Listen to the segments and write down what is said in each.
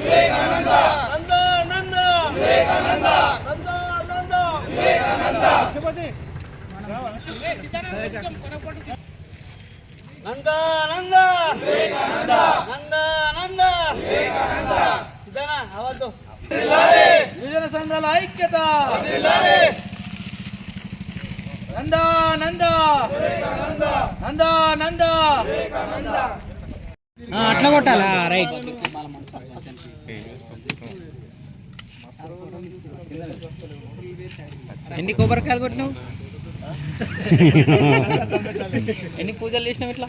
వివేకానంద. నందానంద వివేకానంద. నందానంద వివేకానంద. శివతి నందానంద వివేకానంద. నందానంద వివేకానంద. సిద్ధనా అవద్దు యువజన సంఘాల ఐక్యత. నంద నంద. అట్లా కొట్టాలా? రైట్. ఎన్ని కొబ్బరికాయలు కొట్టినావు? ఎన్ని పూజలు చేసినావు ఇట్లా?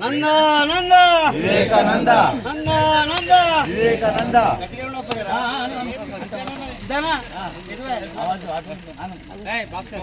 నంద నంద. వివేకానంద. నంద నంద. వివేకానంద. భాస్కర్.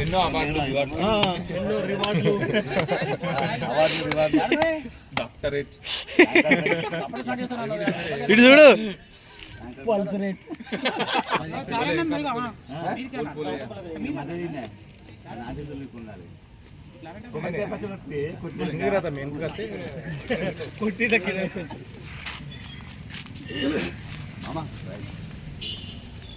ఎన్నో అవార్డులు ఎన్నో రివార్డులు అవార్డు రివార్డు డాక్టరేట్ ఇటు చూడు. పల్సరేట్. కొట్టి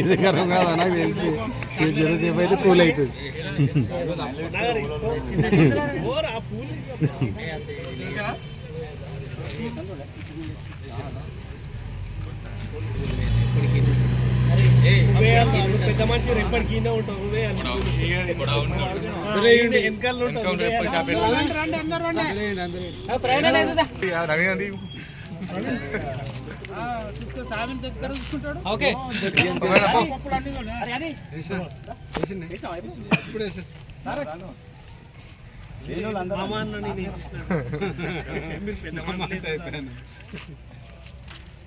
ఇది గరం కాదు? నాకు తెలిసి. అయితే కూల్ అవుతుంది. పెద్ద మనిషి రేపటికి ఉంటావు. రవి గాంధీ ఓకే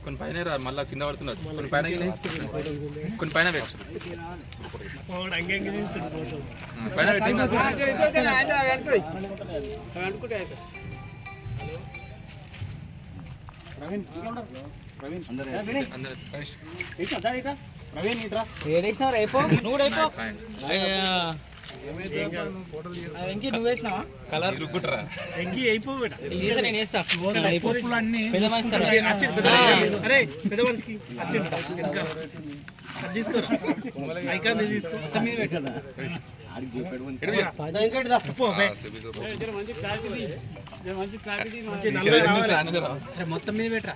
కొన్ని పైన రా మళ్ళా కింద పడుతున్నారు కొన్ని పైన కొన్ని పైన పెట్టు పైన పెట్టి ప్రవీణ్ ఇట్రా నువ్వు ఎంకి నువ్వు వేసినావా? కలర్ రుక్కుట్రా ఎంకి అయిపోబెట నేను వేస్తా పూలు అన్ని మంచి క్లారిటీ మంచి క్లారిటీ మొత్తం మీద పెట్టరా?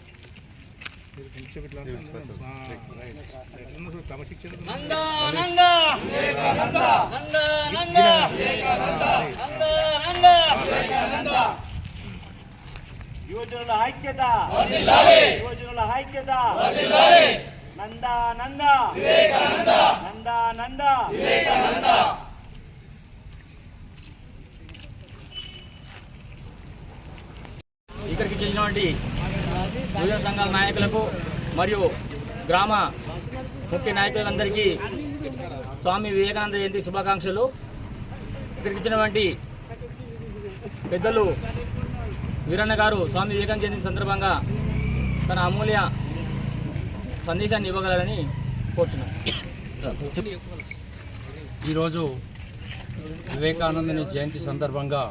యువజనుల ఐక్యత! యువజనుల ఐక్యత! నంద నంద! నంద! నంద! ఇక్కడికి చేసినటువంటి యువజన సంఘాల నాయకులకు మరియు గ్రామ ముఖ్య నాయకులందరికీ స్వామి వివేకానంద జయంతి శుభాకాంక్షలు. ఇక్కడికి ఇచ్చినటువంటి పెద్దలు వీరన్న గారు స్వామి వివేకానంద జయంతి సందర్భంగా తన అమూల్య సందేశాన్ని ఇవ్వగలరని కోరుతున్నాను ఈరోజు వివేకానందని జయంతి సందర్భంగా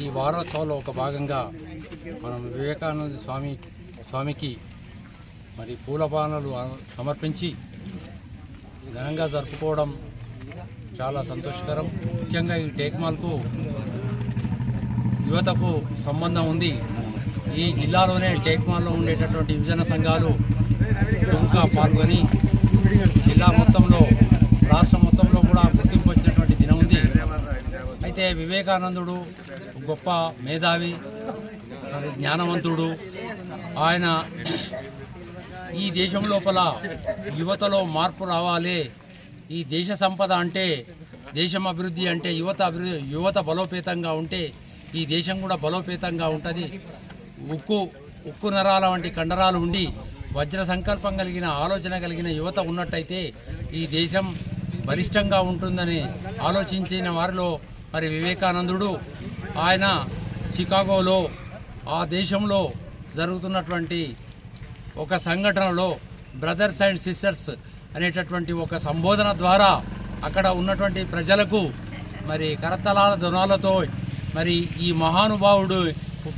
ఈ వారోత్సవంలో ఒక భాగంగా మనం వివేకానంద స్వామి స్వామికి మరి పూలపానలు సమర్పించి ఘనంగా జరుపుకోవడం చాలా సంతోషకరం. ముఖ్యంగా ఈ టేక్మాల్కు యువతకు సంబంధం ఉంది. ఈ జిల్లాలోనే టేక్మాల్లో ఉండేటటువంటి యువజన సంఘాలు చురుగ్గా పాల్గొని జిల్లా మొత్తంలో రాష్ట్ర మొత్తంలో కూడా గుర్తింపు వచ్చినటువంటి దినం ఉంది. అయితే వివేకానందుడు గొప్ప మేధావి. జ్ఞానవంతుడు. ఆయన ఈ దేశం లోపల యువతలో మార్పు రావాలి. ఈ దేశ సంపద అంటే దేశం అభివృద్ధి అంటే యువత అభివృద్ధి యువత బలోపేతంగా ఉంటే ఈ దేశం కూడా బలోపేతంగా ఉంటుంది. ఉక్కు ఉక్కు నరాల వంటి కండరాలు ఉండి వజ్ర సంకల్పం కలిగిన ఆలోచన కలిగిన యువత ఉన్నట్టయితే ఈ దేశం బలిష్టంగా ఉంటుందని ఆలోచించిన వారిలో మరి వివేకానందుడు. ఆయన చికాగోలో ఆ దేశంలో జరుగుతున్నటువంటి ఒక సంఘటనలో బ్రదర్స్ అండ్ సిస్టర్స్ అనేటటువంటి ఒక సంబోధన ద్వారా అక్కడ ఉన్నటువంటి ప్రజలకు మరి కరతలాల ధనాలతో మరి ఈ మహానుభావుడు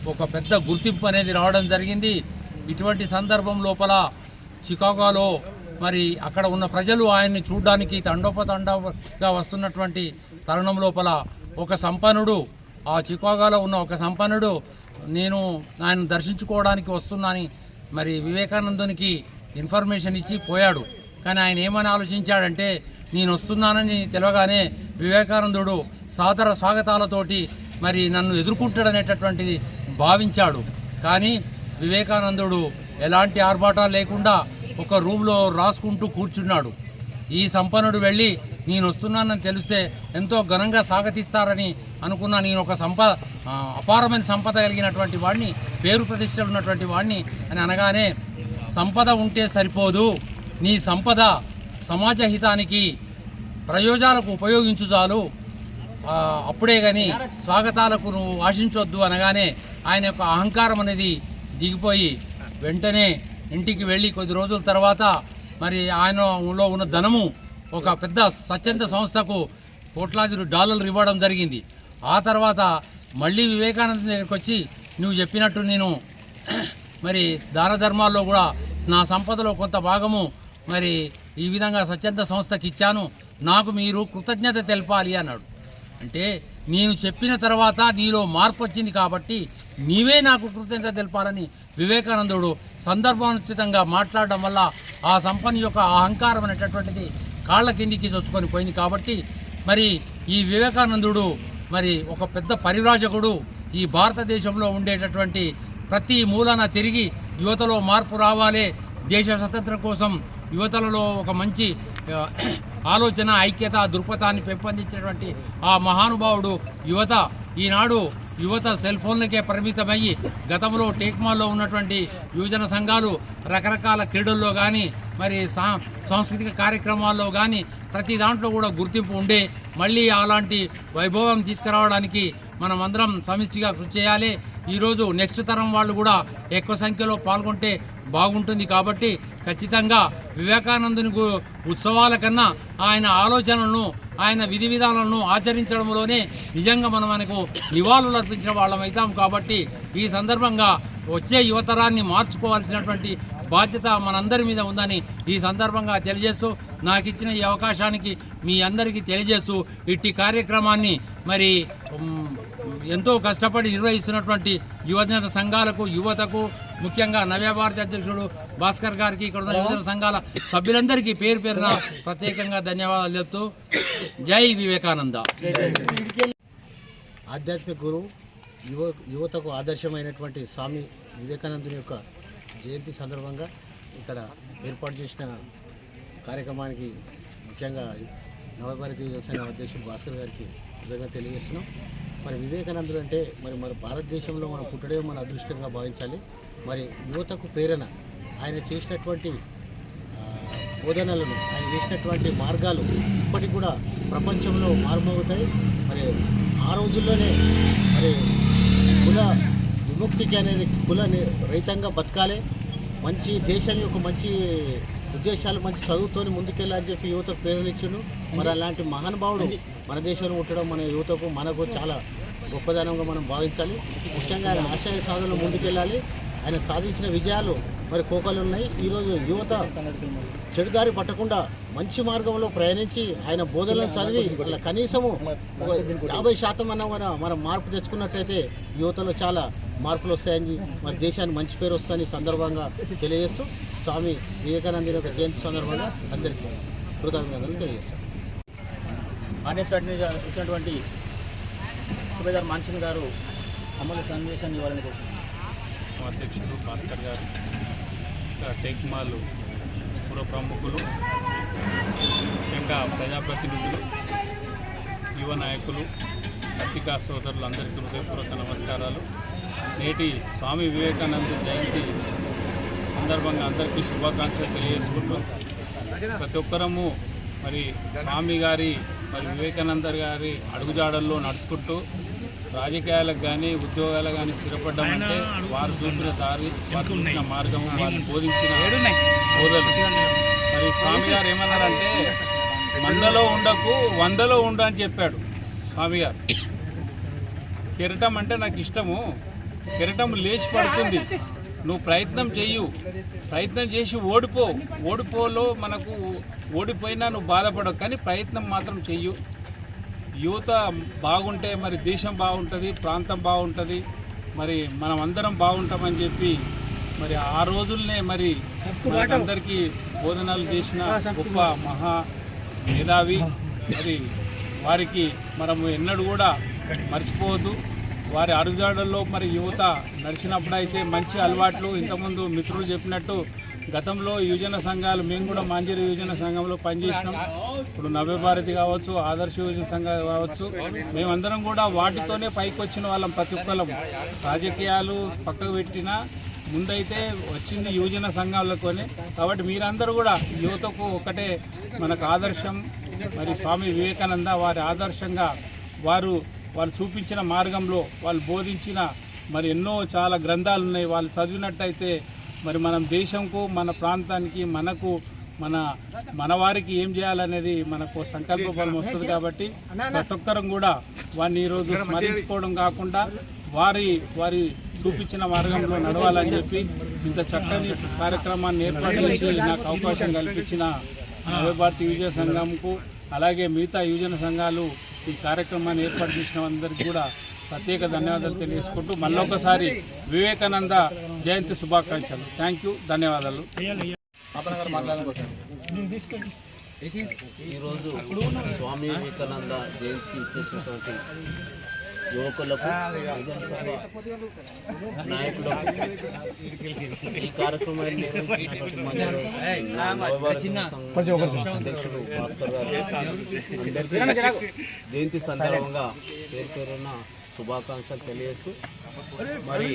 ఒక పెద్ద గుర్తింపు అనేది రావడం జరిగింది. ఇటువంటి సందర్భం లోపల చికాగోలో మరి అక్కడ ఉన్న ప్రజలు ఆయన్ని చూడడానికి తండోపతండగా వస్తున్నటువంటి తరుణం లోపల ఒక సంపన్నుడు ఆ చికాగోలో ఉన్న ఒక సంపన్నుడు నేను ఆయన దర్శించుకోవడానికి వస్తున్నాని మరి వివేకానందునికి ఇన్ఫర్మేషన్ ఇచ్చి పోయాడు. కానీ ఆయన ఏమని ఆలోచించాడంటే నేను వస్తున్నానని తెలవగానే వివేకానందుడు సాదర స్వాగతాలతోటి మరి నన్ను ఎదుర్కొంటాడనేటటువంటిది భావించాడు. కానీ వివేకానందుడు ఎలాంటి ఆర్భాటాలు లేకుండా ఒక రూమ్లో రాసుకుంటూ కూర్చున్నాడు. ఈ సంపన్నుడు వెళ్ళి నేను వస్తున్నానని తెలిస్తే ఎంతో ఘనంగా స్వాగతిస్తారని అనుకున్న నేను ఒక సంప అపారమైన సంపద కలిగినటువంటి వాడిని పేరు ప్రతిష్టలు ఉన్నటువంటి వాడిని అని అనగానే సంపద ఉంటే సరిపోదు. నీ సంపద సమాజ హితానికి ప్రయోజనాలకు ఉపయోగించు చాలు. అప్పుడే కానీ స్వాగతాలకు నువ్వు ఆశించొద్దు అనగానే ఆయన యొక్క అహంకారం అనేది దిగిపోయి వెంటనే ఇంటికి వెళ్ళి కొద్ది రోజుల తర్వాత మరి ఆయనలో ఉన్న ధనము ఒక పెద్ద స్వచ్ఛంద సంస్థకు కోట్లాది డాలర్లు ఇవ్వడం జరిగింది. ఆ తర్వాత మళ్ళీ వివేకానంద దగ్గరికి వచ్చి నువ్వు చెప్పినట్టు నేను మరి దాన ధర్మాల్లో కూడా నా సంపదలో కొంత భాగము మరి ఈ విధంగా స్వచ్ఛంద సంస్థకి ఇచ్చాను. నాకు మీరు కృతజ్ఞత తెలపాలి అన్నాడు. అంటే నేను చెప్పిన తర్వాత నీలో మార్పు వచ్చింది కాబట్టి నీవే నాకు కృతజ్ఞత తెలపాలని వివేకానందుడు సందర్భానుచితంగా మాట్లాడడం వల్ల ఆ సంపన్న యొక్క అహంకారం అనేటటువంటిది కాళ్ళ కిందికి చొచ్చుకొని పోయింది కాబట్టి మరి ఈ వివేకానందుడు మరి ఒక పెద్ద పరివ్రాజకుడు ఈ భారతదేశంలో ఉండేటటువంటి ప్రతి మూలన తిరిగి యువతలో మార్పు రావాలి దేశ స్వతంత్రం కోసం యువతలలో ఒక మంచి ఆలోచన ఐక్యత దృక్పథాన్ని పెంపొందించినటువంటి ఆ మహానుభావుడు యువత. ఈనాడు యువత సెల్ ఫోన్లకే పరిమితమయ్యి గతంలో టేక్మాల్లో ఉన్నటువంటి యువజన సంఘాలు రకరకాల క్రీడల్లో కానీ మరి సా- సాంస్కృతిక కార్యక్రమాల్లో కానీ ప్రతి దాంట్లో కూడా గుర్తింపు ఉండే మళ్ళీ అలాంటి వైభవం తీసుకురావడానికి మనం అందరం సమిష్టిగా కృషి చేయాలి. ఈరోజు నెక్స్ట్ తరం వాళ్ళు కూడా ఎక్కువ సంఖ్యలో పాల్గొంటే బాగుంటుంది కాబట్టి ఖచ్చితంగా వివేకానందుని ఉత్సవాల కన్నా ఆయన ఆలోచనలను ఆయన విధి విధానాలను ఆచరించడంలోనే నిజంగా మనం మనకు నివాళులు అర్పించిన వాళ్ళం అవుతాం కాబట్టి ఈ సందర్భంగా వచ్చే యువతరాన్ని మార్చుకోవాల్సినటువంటి బాధ్యత మనందరి మీద ఉందని ఈ సందర్భంగా తెలియజేస్తూ నాకు ఇచ్చిన ఈ అవకాశానికి మీ అందరికీ తెలియజేస్తూ ఇట్టి కార్యక్రమాన్ని మరి ఎంతో కష్టపడి నిర్వహిస్తున్నటువంటి యువజన సంఘాలకు యువతకు ముఖ్యంగా నవ్యభారతి అధ్యక్షుడు భాస్కర్ గారికి ఇక్కడ ఉన్న యువజన సంఘాల సభ్యులందరికీ పేరు పేరున ప్రత్యేకంగా ధన్యవాదాలు చెప్తూ జై వివేకానంద. ఆధ్యాత్మిక గురువు యువ యువతకు ఆదర్శమైనటువంటి స్వామి వివేకానందుని యొక్క జయంతి సందర్భంగా ఇక్కడ ఏర్పాటు చేసిన కార్యక్రమానికి ముఖ్యంగా నవభారతీయ వ్యవసాయ అధ్యక్షుడు భాస్కర్ గారికి నిజంగా తెలియజేస్తున్నాం. మరి వివేకానందుడు అంటే మరి మన భారతదేశంలో మనం పుట్టడే మన అదృష్టంగా భావించాలి. మరి యువతకు ప్రేరణ ఆయన చేసినటువంటి బోధనలను ఆయన చేసినటువంటి మార్గాలు ఇప్పటికి కూడా ప్రపంచంలో మారుమోగుతాయి. మరి ఆ రోజుల్లోనే మరి కుల విముక్తికి అనేది కుల రహితంగా బతకాలి. మంచి దేశం యొక్క మంచి ఉద్దేశాలు మంచి చదువుతోని ముందుకెళ్ళాలని చెప్పి యువతకు ప్రేరణించును మరి అలాంటి మహానుభావుడు మన దేశంలో ఉండడం మన యువతకు మనకు చాలా గొప్పదనంగా మనం భావించాలి. ముఖ్యంగా ఆయన ఆశయ సాధనలో ముందుకెళ్ళాలి. ఆయన సాధించిన విజయాలు మరి కోకలు ఉన్నాయి. ఈరోజు యువత చెడుదారి పట్టకుండా మంచి మార్గంలో ప్రయాణించి ఆయన బోధనలను చదివి వాళ్ళ కనీసము యాభై శాతం అన్న మన మనం మార్పు తెచ్చుకున్నట్టయితే యువతలో చాలా మార్పులు వస్తాయని మరి దేశానికి మంచి పేరు వస్తుందని ఈ సందర్భంగా తెలియజేస్తూ స్వామి వివేకానంద యొక్క జయంతి సందర్భంగా అందరికీ కృతజ్ఞతలు తెలియజేస్తాం. ఆర్ఎస్ వాటిని ఇచ్చినటువంటి సుబేదార్ మాన్సింగ్ గారు అమలు సందేశాన్ని ఇవ్వాలని కోరుతున్నాను అధ్యక్షులు భాస్కర్ గారు ఇంకా టేక్ మాల్ ప్రముఖులు ముఖ్యంగా ప్రజాప్రతినిధులు యువ నాయకులు పత్రికా సోదరులందరికీ హృదయపూర్వక నమస్కారాలు. నేటి స్వామి వివేకానంద జయంతి సందర్భంగా అందరికీ శుభాకాంక్షలు తెలియజేసుకుంటూ ప్రతి ఒక్కరము మరి స్వామి గారి మరి వివేకానంద గారి అడుగుజాడల్లో నడుచుకుంటూ రాజకీయాలకు కానీ ఉద్యోగాలకు కానీ స్థిరపడ్డం అంటే వారు చూపిన దారి వారు మార్గం వారు బోధించిన బోధలు. మరి స్వామి గారు ఏమన్నారంటే మందలో ఉండకు వందలో ఉండు అని చెప్పాడు స్వామి గారు. కిరటం అంటే నాకు ఇష్టము. కిరటం లేచి పడుతుంది. నువ్వు ప్రయత్నం చెయ్యు. ప్రయత్నం చేసి ఓడిపో. ఓడిపోలో మనకు ఓడిపోయినా నువ్వు బాధపడవు. కానీ ప్రయత్నం మాత్రం చెయ్యు. యువత బాగుంటే మరి దేశం బాగుంటుంది ప్రాంతం బాగుంటుంది మరి మనం అందరం బాగుంటామని చెప్పి మరి ఆ రోజుల్నే మరి అందరికీ బోధనలు చేసిన గొప్ప మహా మేధావి. మరి వారికి మనము ఎన్నడూ కూడా మర్చిపోవద్దు. వారి అడుగుజాడల్లో మరి యువత నడిచినప్పుడైతే మంచి అలవాట్లు ఇంతకుముందు మిత్రులు చెప్పినట్టు గతంలో యువజన సంఘాలు మేము కూడా మంజరి యువజన సంఘంలో పనిచేసినాం. ఇప్పుడు నవ్యభారతి కావచ్చు ఆదర్శ యువజన సంఘం కావచ్చు మేమందరం కూడా వాటితోనే పైకి వచ్చిన వాళ్ళం ప్రతి ఒక్కళ్ళం. రాజకీయాలు పక్కకు పెట్టినా ముందైతే వచ్చింది యువజన సంఘాలతోనే. కాబట్టి మీరందరూ కూడా యువతకు ఒకటే మనకు ఆదర్శం మరి స్వామి వివేకానంద వారి ఆదర్శంగా వారు వాళ్ళు చూపించిన మార్గంలో వాళ్ళు బోధించిన మరి ఎన్నో చాలా గ్రంథాలు ఉన్నాయి వాళ్ళు చదివినట్టయితే మరి మనం దేశంకు మన ప్రాంతానికి మనకు మన మన వారికి ఏం చేయాలనేది మనకు సంకల్ప బలం వస్తుంది కాబట్టి ప్రతి ఒక్కరం కూడా వారిని ఈరోజు స్మరించుకోవడం కాకుండా వారి వారి చూపించిన మార్గంలో నడవాలని చెప్పి ఇంత చక్కని కార్యక్రమాన్ని ఏర్పాటు చేసి నాకు అవకాశం కల్పించిన నవభారతి యువజన సంఘంకు అలాగే మిగతా యువజన సంఘాలు ఈ కార్యక్రమాన్ని ఏర్పాటు చేసిన అందరికీ కూడా ప్రత్యేక ధన్యవాదాలు తెలియజేసుకుంటూ మళ్ళొకసారి వివేకానంద జయంతి శుభాకాంక్షలు. థ్యాంక్ యూ ధన్యవాదాలు. ఈరోజు స్వామి వివేకానంద జయంతి ఇచ్చేసినటువంటి యువకులకు నాయకులకు ఈ కార్యక్రమాన్ని అధ్యక్షుడు భాస్కర్ గారు అందరికీ జయంతి సందర్భంగా పేరు పేరున్న శుభాకాంక్షలు తెలియజేస్తూ మరి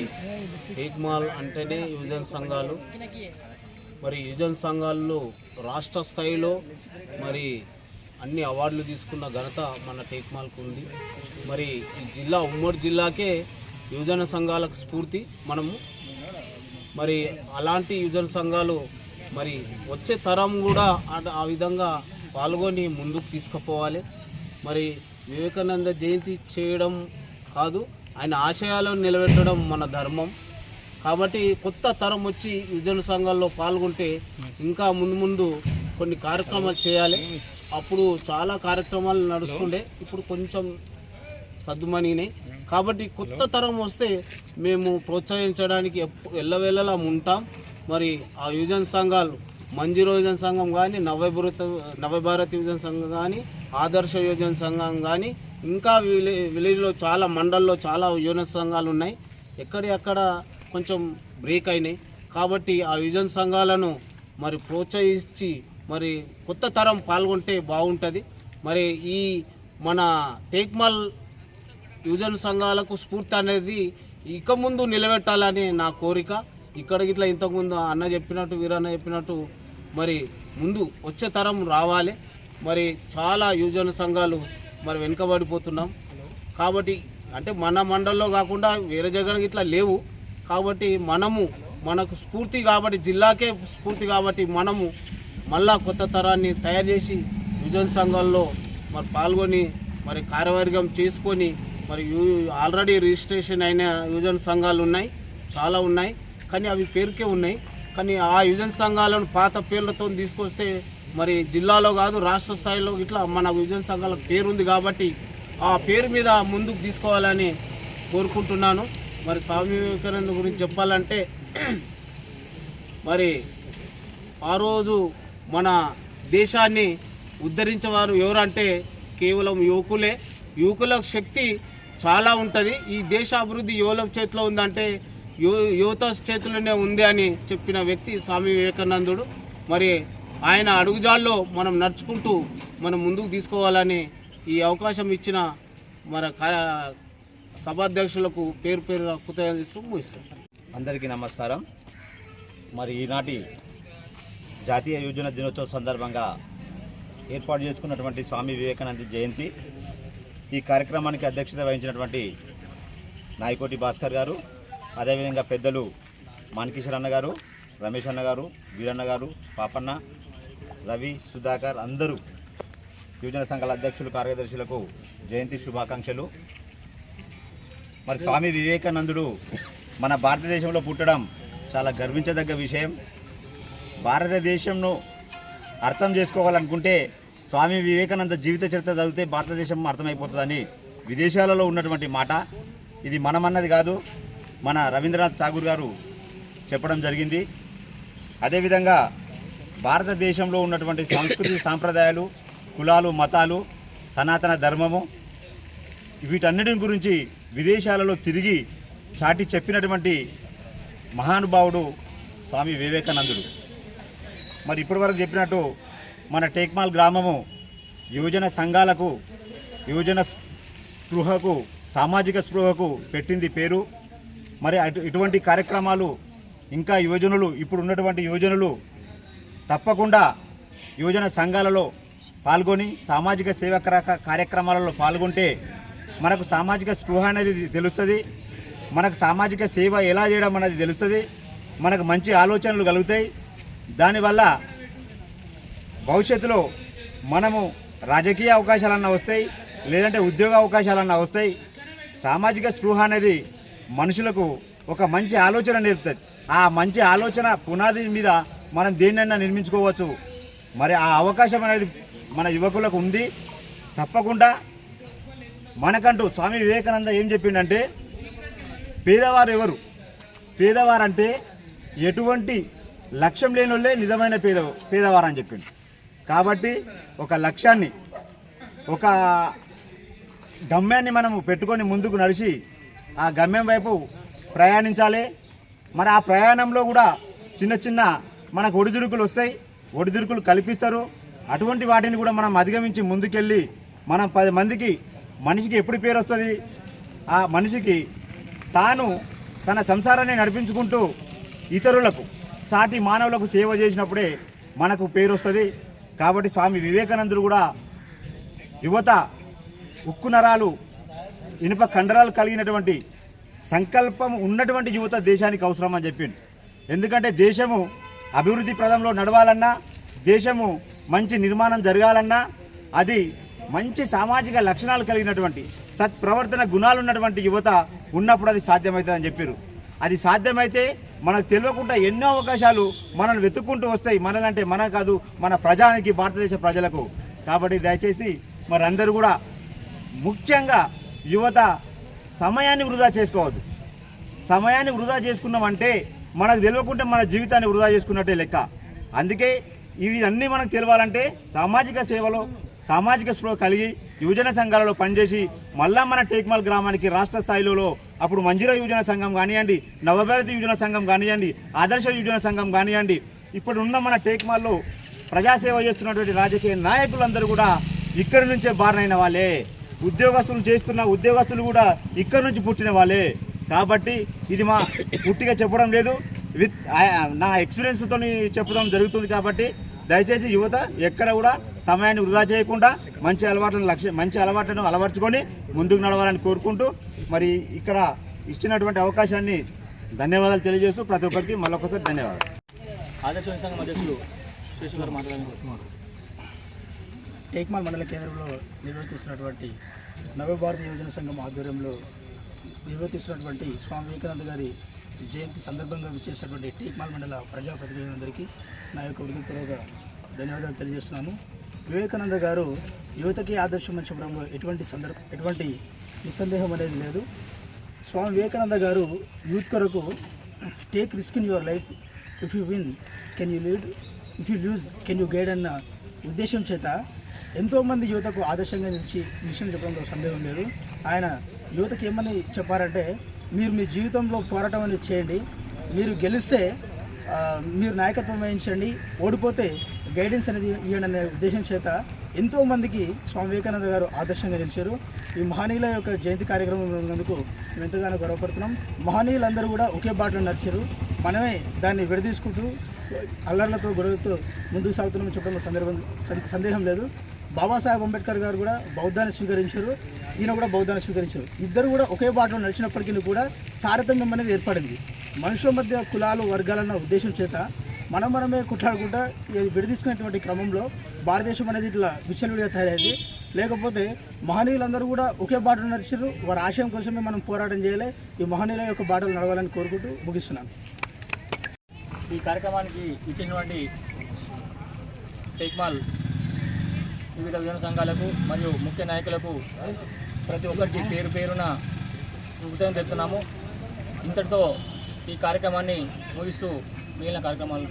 టేక్మాల్ అంటేనే యువజన సంఘాలు. మరి యువజన సంఘాల్లో రాష్ట్ర స్థాయిలో మరి అన్ని అవార్డులు తీసుకున్న ఘనత మన టేక్మాల్కు ఉంది. మరి ఈ జిల్లా ఉమ్మడి జిల్లాకే యువజన సంఘాలకు స్ఫూర్తి మనము. మరి అలాంటి యువజన సంఘాలు మరి వచ్చే తరం కూడా ఆ విధంగా పాల్గొని ముందుకు తీసుకుపోవాలి. మరి వివేకానంద జయంతి చేయడం కాదు ఆయన ఆశయాలను నిలబెట్టడం మన ధర్మం. కాబట్టి కొత్త తరం వచ్చి యువజన సంఘాల్లో పాల్గొంటే ఇంకా ముందు ముందు కొన్ని కార్యక్రమాలు చేయాలి. అప్పుడు చాలా కార్యక్రమాలు నడుస్తుండే. ఇప్పుడు కొంచెం సద్దుమణినాయి కాబట్టి కొత్త తరం వస్తే మేము ప్రోత్సహించడానికి ఎల్లవేళలా ఉంటాం. మరి ఆ యువజన సంఘాలు మంజీరో యువజన సంఘం కానీ నవభారత నవభారత యువజన సంఘం కానీ ఆదర్శ యువజన సంఘం కానీ ఇంకా విలే విలేజ్లో చాలా మండల్లో చాలా యువజన సంఘాలు ఉన్నాయి. ఎక్కడెక్కడ కొంచెం బ్రేక్ అయినాయి. కాబట్టి ఆ యువజన సంఘాలను మరి ప్రోత్సహించి మరి కొత్త తరం పాల్గొంటే బాగుంటుంది. మరి ఈ మన టేక్మాల్ యువజన సంఘాలకు స్ఫూర్తి అనేది ఇక ముందు నిలబెట్టాలని నా కోరిక. ఇక్కడ ఇట్లా ఇంతకుముందు అన్న చెప్పినట్టు వీరన్న చెప్పినట్టు మరి ముందు వచ్చే తరం రావాలి. మరి చాలా యువజన సంఘాలు మరి వెనుకబడిపోతున్నాం. కాబట్టి అంటే మన మండల్లో కాకుండా వేరే జగన్ ఇట్లా లేవు. కాబట్టి మనము మనకు స్ఫూర్తి కాబట్టి జిల్లాకే స్ఫూర్తి కాబట్టి మనము మళ్ళా కొత్త తరాన్ని తయారు చేసి యువజన సంఘాల్లో మరి పాల్గొని మరి కార్యవర్గం చేసుకొని మరి యు- ఆల్రెడీ రిజిస్ట్రేషన్ అయిన యువజన సంఘాలు ఉన్నాయి. చాలా ఉన్నాయి. కానీ అవి పేరుకే ఉన్నాయి. కానీ ఆ యువజన సంఘాలను పాత పేర్లతో తీసుకొస్తే మరి జిల్లాలో కాదు రాష్ట్ర స్థాయిలో ఇట్లా మన విజయన సంఘాల పేరు ఉంది కాబట్టి ఆ పేరు మీద ముందుకు తీసుకోవాలని కోరుకుంటున్నాను. మరి స్వామి వివేకానంద గురించి చెప్పాలంటే మరి ఆ రోజు మన దేశాన్ని ఉద్ధరించేవారు ఎవరంటే కేవలం యువకులే. యువకుల శక్తి చాలా ఉంటుంది. ఈ దేశ అభివృద్ధి యువల చేతిలో ఉందంటే యువ యువత చేతిలోనే ఉంది అని చెప్పిన వ్యక్తి స్వామి వివేకానందుడు. మరి ఆయన అడుగుజాల్లో మనం నడుచుకుంటూ మనం ముందుకు తీసుకోవాలని ఈ అవకాశం ఇచ్చిన మన సభాధ్యక్షులకు పేరు పేరు కృతజ్ఞతలు ముగిస్తాం. అందరికీ నమస్కారం. మరి ఈనాటి జాతీయ యువజన దినోత్సవం సందర్భంగా ఏర్పాటు చేసుకున్నటువంటి స్వామి వివేకానంద జయంతి ఈ కార్యక్రమానికి అధ్యక్షత వహించినటువంటి నాయకోటి భాస్కర్ గారు అదేవిధంగా పెద్దలు మాన్కిషోర్ అన్న గారు రమేష్ అన్న గారు వీరన్న గారు పాపన్న రవి సుధాకర్ అందరూ యువజన సంఘాల అధ్యక్షులు కార్యదర్శులకు జయంతి శుభాకాంక్షలు. మరి స్వామి వివేకానందుడు మన భారతదేశంలో పుట్టడం చాలా గర్వించదగ్గ విషయం. భారతదేశంను అర్థం చేసుకోవాలనుకుంటే స్వామి వివేకానంద జీవిత చరిత్ర చదివితే భారతదేశం అర్థమైపోతుందని విదేశాలలో ఉన్నటువంటి మాట. ఇది మనమన్నది కాదు మన రవీంద్రనాథ్ ఠాగూర్ గారు చెప్పడం జరిగింది. అదేవిధంగా భారతదేశంలో ఉన్నటువంటి సంస్కృతి సాంప్రదాయాలు కులాలు మతాలు సనాతన ధర్మము వీటన్నిటిని గురించి విదేశాలలో తిరిగి చాటి చెప్పినటువంటి మహానుభావుడు స్వామి వివేకానందుడు. మరి ఇప్పటివరకు చెప్పినట్టు మన టేక్మాల్ గ్రామము యువజన సంఘాలకు యువజన స్పృహకు సామాజిక స్పృహకు పెట్టింది పేరు. మరి అటు ఇటువంటి కార్యక్రమాలు ఇంకా యువజనులు ఇప్పుడు ఉన్నటువంటి యువజనులు తప్పకుండా యువజన సంఘాలలో పాల్గొని సామాజిక సేవ కార్యక్రమాలలో పాల్గొంటే మనకు సామాజిక స్పృహ అనేది తెలుస్తుంది. మనకు సామాజిక సేవ ఎలా చేయడం అనేది తెలుస్తుంది. మనకు మంచి ఆలోచనలు కలుగుతాయి. దానివల్ల భవిష్యత్తులో మనము రాజకీయ అవకాశాలన్నా వస్తాయి లేదంటే ఉద్యోగ అవకాశాలన్నా వస్తాయి. సామాజిక స్పృహ అనేది మనుషులకు ఒక మంచి ఆలోచన నేర్పుతుంది. ఆ మంచి ఆలోచన పునాది మీద మనం దేన్నైనా నిర్మించుకోవచ్చు. మరి ఆ అవకాశం అనేది మన యువకులకు ఉంది. తప్పకుండా మనకంటూ స్వామి వివేకానంద ఏం చెప్పిండంటే పేదవారు ఎవరు? పేదవారంటే ఎటువంటి లక్ష్యం లేని వాళ్ళే నిజమైన పేద పేదవారు అని చెప్పిండు. కాబట్టి ఒక లక్ష్యాన్ని ఒక గమ్యాన్ని మనము పెట్టుకొని ముందుకు నడిచి ఆ గమ్యం వైపు ప్రయాణించాలి. మరి ఆ ప్రయాణంలో కూడా చిన్న చిన్న మనకు ఒడిదుడుకులు వస్తాయి ఒడిదుడుకులు కల్పిస్తారు. అటువంటి వాటిని కూడా మనం అధిగమించి ముందుకెళ్ళి మనం పది మందికి మనిషికి ఎప్పుడు పేరు వస్తుంది? ఆ మనిషికి తాను తన సంసారాన్ని నడిపించుకుంటూ ఇతరులకు సాటి మానవులకు సేవ చేసినప్పుడే మనకు పేరు వస్తుంది. కాబట్టి స్వామి వివేకానందుడు కూడా యువత ఉక్కు నరాలు ఇనుప కండరాలు కలిగినటువంటి సంకల్పం ఉన్నటువంటి యువత దేశానికి అవసరం అని చెప్పిండు. ఎందుకంటే దేశము అభివృద్ధి ప్రదంలో నడవాలన్నా దేశము మంచి నిర్మాణం జరగాలన్నా అది మంచి సామాజిక లక్షణాలు కలిగినటువంటి సత్ప్రవర్తన గుణాలు ఉన్నటువంటి యువత ఉన్నప్పుడు అది సాధ్యమవుతుందని చెప్పారు అది సాధ్యమైతే మనకు తెలియకుండా ఎన్నో అవకాశాలు మనల్ని వెతుక్కుంటూ వస్తాయి. మనలంటే మన కాదు మన ప్రజానికి భారతదేశ ప్రజలకు. కాబట్టి దయచేసి మరి అందరూ కూడా ముఖ్యంగా యువత సమయాన్ని వృధా చేసుకోవద్దు. సమయాన్ని వృధా చేసుకున్నామంటే మనకు తెలియకుంటే మన జీవితాన్ని వృధా చేసుకున్నట్టే లెక్క. అందుకే ఇవి అన్నీ మనకు తెలవాలంటే సామాజిక సేవలో సామాజిక స్పృహ కలిగి యువజన సంఘాలలో పనిచేసి మళ్ళా మన టేక్మల్ గ్రామానికి రాష్ట్ర స్థాయిలో అప్పుడు మంజీరా యువజన సంఘం కానివ్వండి నవభారతి యువజన సంఘం కానివ్వండి ఆదర్శ యువజన సంఘం కానివ్వండి ఇప్పుడున్న మన టేక్మాల్లో ప్రజాసేవ చేస్తున్నటువంటి రాజకీయ నాయకులందరూ కూడా ఇక్కడి నుంచే బారినైన వాళ్ళే. ఉద్యోగస్తులు చేస్తున్న ఉద్యోగస్తులు కూడా ఇక్కడి నుంచి పుట్టిన వాళ్ళే. కాబట్టి ఇది మా పుట్టిగా చెప్పడం లేదు. విత్ ఆ- నా ఎక్స్పీరియన్స్తో చెప్పడం జరుగుతుంది కాబట్టి దయచేసి యువత ఎక్కడ కూడా సమయాన్ని వృధా చేయకుండా మంచి అలవాట్లను లక్ష్య మంచి అలవాట్లను అలవర్చుకొని ముందుకు నడవాలని కోరుకుంటూ మరి ఇక్కడ ఇచ్చినటువంటి అవకాశాన్ని ధన్యవాదాలు తెలియజేస్తూ ప్రతి ఒక్కరికి మళ్ళొకసారి ధన్యవాదాలు. ఆదర్శ సంఘం అధ్యక్షులు శేషు గారు మాట్లాడాలని టేక్మాల్ మండల కేంద్రంలో నిర్వర్తిస్తున్నటువంటి నవభారత యువజన సంఘం ఆధ్వర్యంలో నిర్వర్తిస్తున్నటువంటి స్వామి వివేకానంద గారి జయంతి సందర్భంగా విచ్చేసినటువంటి టీక్మాల్ మండల ప్రజాప్రతినిధులందరికీ నా యొక్క హృదయపూర్వక ధన్యవాదాలు తెలియజేస్తున్నాను. వివేకానంద గారు యువతకి ఆదర్శం అని చెప్పడంలో ఎటువంటి సందర్భం ఎటువంటి నిస్సందేహం అనేది లేదు. స్వామి వివేకానంద గారు యూత్ కొరకు take risk in your life. If you win can you lead. If you lose can you guide అన్న ఉద్దేశం చేత ఎంతోమంది యువతకు ఆదర్శంగా నిలిచి విషయం చెప్పడంలో సందేహం లేదు. ఆయన యువతకి ఏమని చెప్పారంటే మీరు మీ జీవితంలో పోరాటం అనేది చేయండి. మీరు గెలిస్తే మీరు నాయకత్వం వహించండి. ఓడిపోతే గైడెన్స్ అనేది ఇవ్వండి అనే ఉద్దేశం చేత ఎంతో మందికి స్వామి వివేకానంద గారు ఆదర్శంగా నిలిచారు. ఈ మహనీయుల యొక్క జయంతి కార్యక్రమం ఉన్నందుకు మేము ఎంతగానో గర్వపడుతున్నాం. మహనీయులందరూ కూడా ఒకే బాటలో నడిచారు. మనమే దాన్ని విడదీసుకుంటూ అల్లర్లతో గొడవలతో ముందుకు సాగుతున్నామని చెప్పడంలో సందర్భం సందేహం లేదు. బాబాసాహెబ్ అంబేద్కర్ గారు కూడా బౌద్ధాన్ని స్వీకరించారు. ఈయన కూడా బౌద్ధాన్ని స్వీకరించారు. ఇద్దరు కూడా ఒకే బాటలో నడిచినప్పటికీ కూడా తారతమ్యం అనేది ఏర్పడింది. మనుషుల మధ్య కులాలు వర్గాలన్న ఉద్దేశం చేత మనం మనమే కుట్లాడకుండా ఇది విడదీసుకునేటువంటి క్రమంలో భారతదేశం అనేది ఇట్లా విచ్చలవిడిగా తయారైంది. లేకపోతే మహనీయులందరూ కూడా ఒకే బాటలో నడిచారు వారి ఆశయం కోసమే మనం పోరాటం చేయాలి. ఈ మహనీయుల యొక్క బాటలు నడవాలని కోరుకుంటూ ముగిస్తున్నాను. ఈ కార్యక్రమానికి ఇచ్చినటువంటి టెక్మాల్ వివిధ విధాన సంఘాలకు మరియు ముఖ్య నాయకులకు ప్రతి ఒక్కరికి పేరు పేరున ఉదయం తెలుపుతున్నాము. ఇంతటితో ఈ కార్యక్రమాన్ని ముగిస్తూ మిగిలిన కార్యక్రమాలు